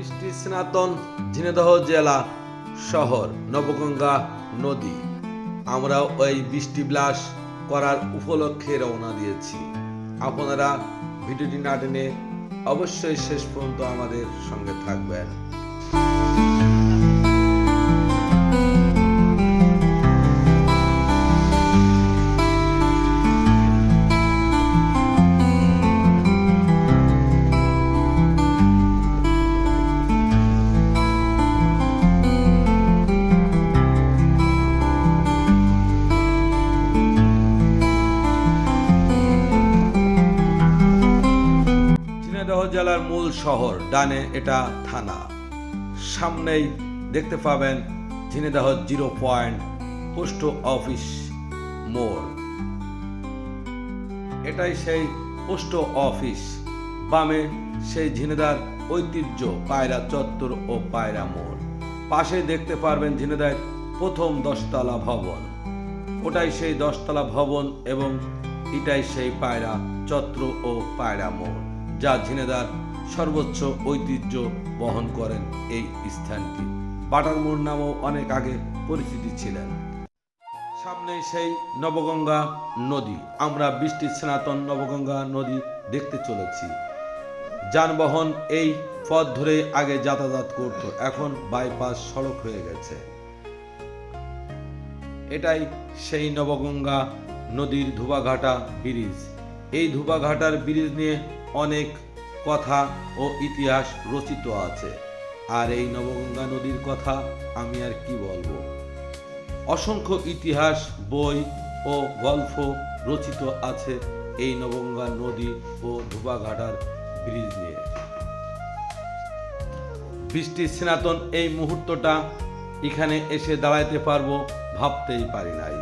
বৃষ্টি স্নাতন ঝিনেদহ জেলা শহর নবগঙ্গা নদী। আমরা ওই বৃষ্টি বিলাস করার উপলক্ষে রওনা দিয়েছি। আপনারা ভিডিওটি না টেনে অবশ্যই শেষ পর্যন্ত আমাদের সঙ্গে থাকবেন। জেলার মূল শহর, ডানে এটা থানা। সামনেই দেখতে পাবেন Jhenaidah zero point post office মোড়। এটাই সেই পোস্ট অফিস, বামে সেই ঝিনেদার ঐতিহ্য, পায়রা চত্বর ও পায়রা মোড়। পাশে দেখতে পারবেন ঝিনেদার প্রথম দশতলা ভবন। ওটাই সেই দশতলা ভবন এবং এটাই সেই পায়রা চত্র ও পায়রা মোড়। যা ঝিনেদার সর্বোচ্চ ঐতিহ্য বহন করেন এই স্থানটি। বাটার মোড় নামেও অনেক আগে পরিচিতি ছিলেন। সামনে সেই নবগঙ্গা নদী। আমরা বৃষ্টির সনাতন নবগঙ্গা নদী দেখতে চলেছি। যানবাহন এই পথ ধরে আগে যাতায়াত করত, এখন বাইপাস সড়ক হয়ে গেছে। এটাই সেই নবগঙ্গা নদীর ধুবাঘাটা ব্রিজ। এই ধুবাঘাটার ব্রিজ নিয়ে অনেক কথা ও ইতিহাস রচিত আছে। আর এই নবগঙ্গা নদীর কথা আমি আর কি বলব? অসংখ্য ইতিহাস, বই ও গল্প রচিত আছে এই নবগঙ্গা নদী ও ধুবাঘাটার ব্রিজ নিয়ে। বৃষ্টির সনাতন এই মুহূর্তটা এখানে এসে দাঁড়াইতে পারব ভাবতেই পারি নাই।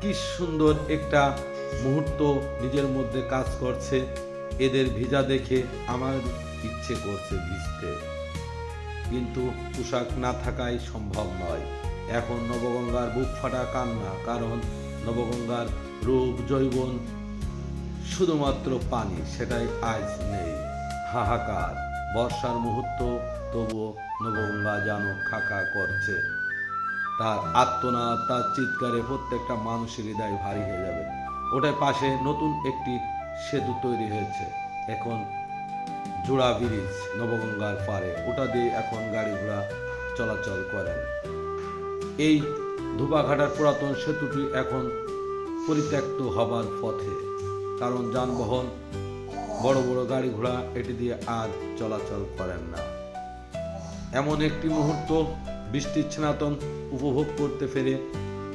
কি সুন্দর একটা মুহূর্ত নিজের মধ্যে কাজ করছে, এদের ভিজা দেখে আমার ইচ্ছে করছে ভিজতে। কিন্তু পোশাক না থাকাই সম্ভব নয়। এখন নবগঙ্গার বুক ফাটা কান্না, কারণ নবগঙ্গার রূপ জৈবন শুধুমাত্র পানি, সেটাই আজ নেই। হাহাকার, বর্ষার মুহূর্ত, তবুও নবগঙ্গা যেন খাকা করছে। তার আত্মনাদ তার চিৎকারে প্রত্যেকটা মানুষের হৃদয় ভারী হয়ে যাবে। ওটার পাশে নতুন একটি সেতু তৈরি হয়েছে। এখন জোড়া ব্রিজ, নবগঙ্গার পারে ওটা দিয়ে এখন গাড়ি ঘোড়া চলাচল করেন। এই ধুবাঘাটার পুরাতন সেতুটি এখন পরিত্যক্ত হবার পথে। কারণ যানবাহন, বড় বড় গাড়ি ঘোড়া এটি দিয়ে আর চলাচল করেন না। এমন একটি মুহূর্ত বৃষ্টির উপভোগ করতে পেরে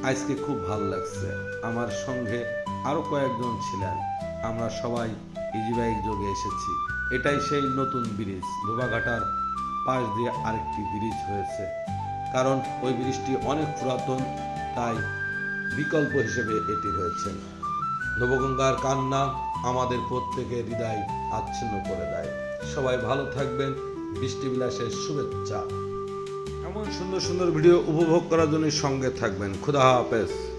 আজকে খুব ভালো লাগছে। আমার সঙ্গে আরও কয়েকজন ছিলেন। আমরা সবাই ইজি বাইক যোগে এসেছি। এটাই সেই নতুন ব্রিজ। ধোবাঘাটার পাশ দিয়ে আরেকটি ব্রিজ হয়েছে। কারণ ওই ব্রিজটি অনেক পুরাতন, তাই বিকল্প হিসেবে এটি হয়েছে। নবগঙ্গার কান্না আমাদের প্রত্যেকের হৃদয় আচ্ছন্ন করে দেয়। সবাই ভালো থাকবেন। বৃষ্টি বিলাসের শুভেচ্ছা। এমন সুন্দর সুন্দর ভিডিও উপভোগ করার জন্য সঙ্গে থাকবেন। খুদা হাফেজ।